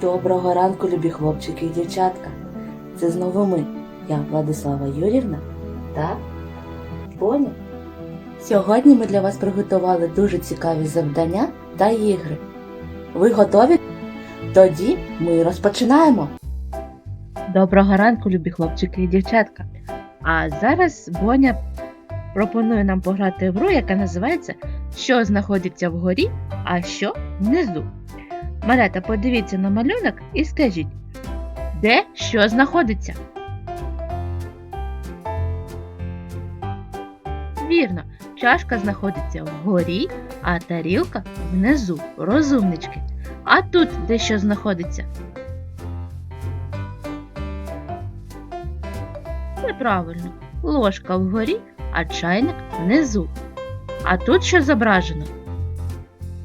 Доброго ранку, любі хлопчики і дівчатка. Це знову ми, я Владислава Юрівна та Боня. Сьогодні ми для вас приготували дуже цікаві завдання та ігри. Ви готові? Тоді ми розпочинаємо. Доброго ранку, любі хлопчики і дівчатка. А зараз Боня пропонує нам пограти в гру, яка називається Що знаходиться вгорі, а що внизу. Малята, подивіться на малюнок і скажіть, де що знаходиться? Вірно, чашка знаходиться вгорі, а тарілка внизу. Розумнички. А тут де що знаходиться? Це правильно. Ложка вгорі, а чайник внизу. А тут що зображено?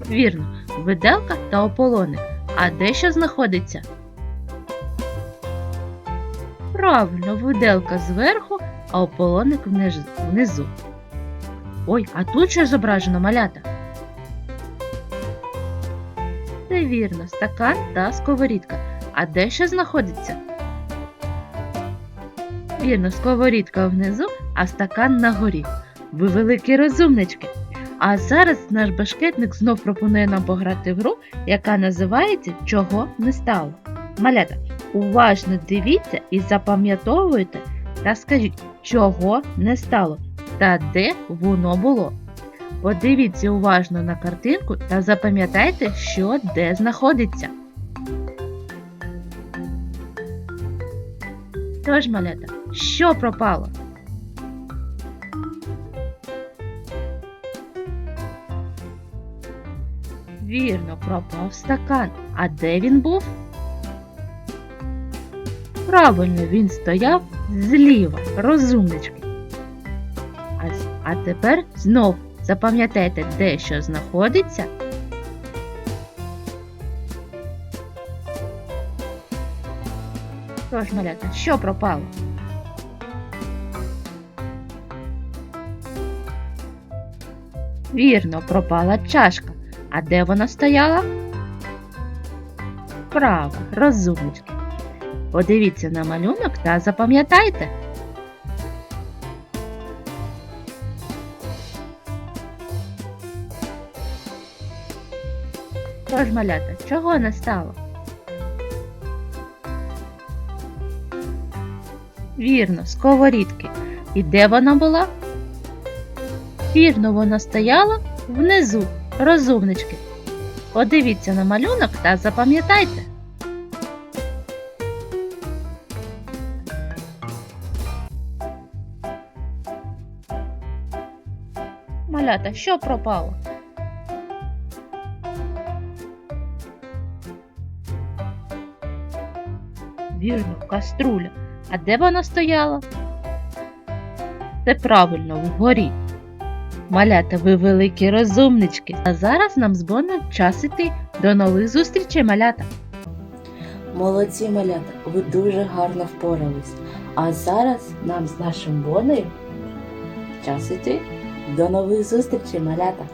Вірно, виделка та ополоник. А де що знаходиться? Правильно, виделка зверху, а ополоник внизу. Ой, а тут що зображено малята? Це вірно, стакан та сковорідка. А де ще знаходиться? Вірно, сковорідка внизу, а стакан на горі. Ви великі розумнички. А зараз наш башкетник знов пропонує нам пограти в гру, яка називається Чого не стало. Малята, уважно дивіться і запам'ятовуйте та скажіть, чого не стало та де воно було. Подивіться уважно на картинку та запам'ятайте, що де знаходиться. Тож, малята, що пропало? Вірно, пропав стакан. А де він був? Правильно, він стояв зліва, розумнички. А, а тепер знов запам'ятайте, де що знаходиться. Тож, малята, що пропало? Вірно, пропала чашка. А де вона стояла? Право, розумнички. Подивіться на малюнок та запам'ятайте. Тож, малята, чого не стало? Вірно, сковорідки. І де вона була? Вірно, вона стояла внизу, розумнички. Подивіться на малюнок та запам'ятайте. Малята, що пропало? Вірно, каструля. А де вона стояла? Це правильно, вгорі. Малята, ви великі розумнички. А зараз нам з Боном час іти. До нових зустрічей, малята. Молодці, малята, ви дуже гарно впорались. А зараз нам з нашим Бонею час іти. До нових зустрічей, малята.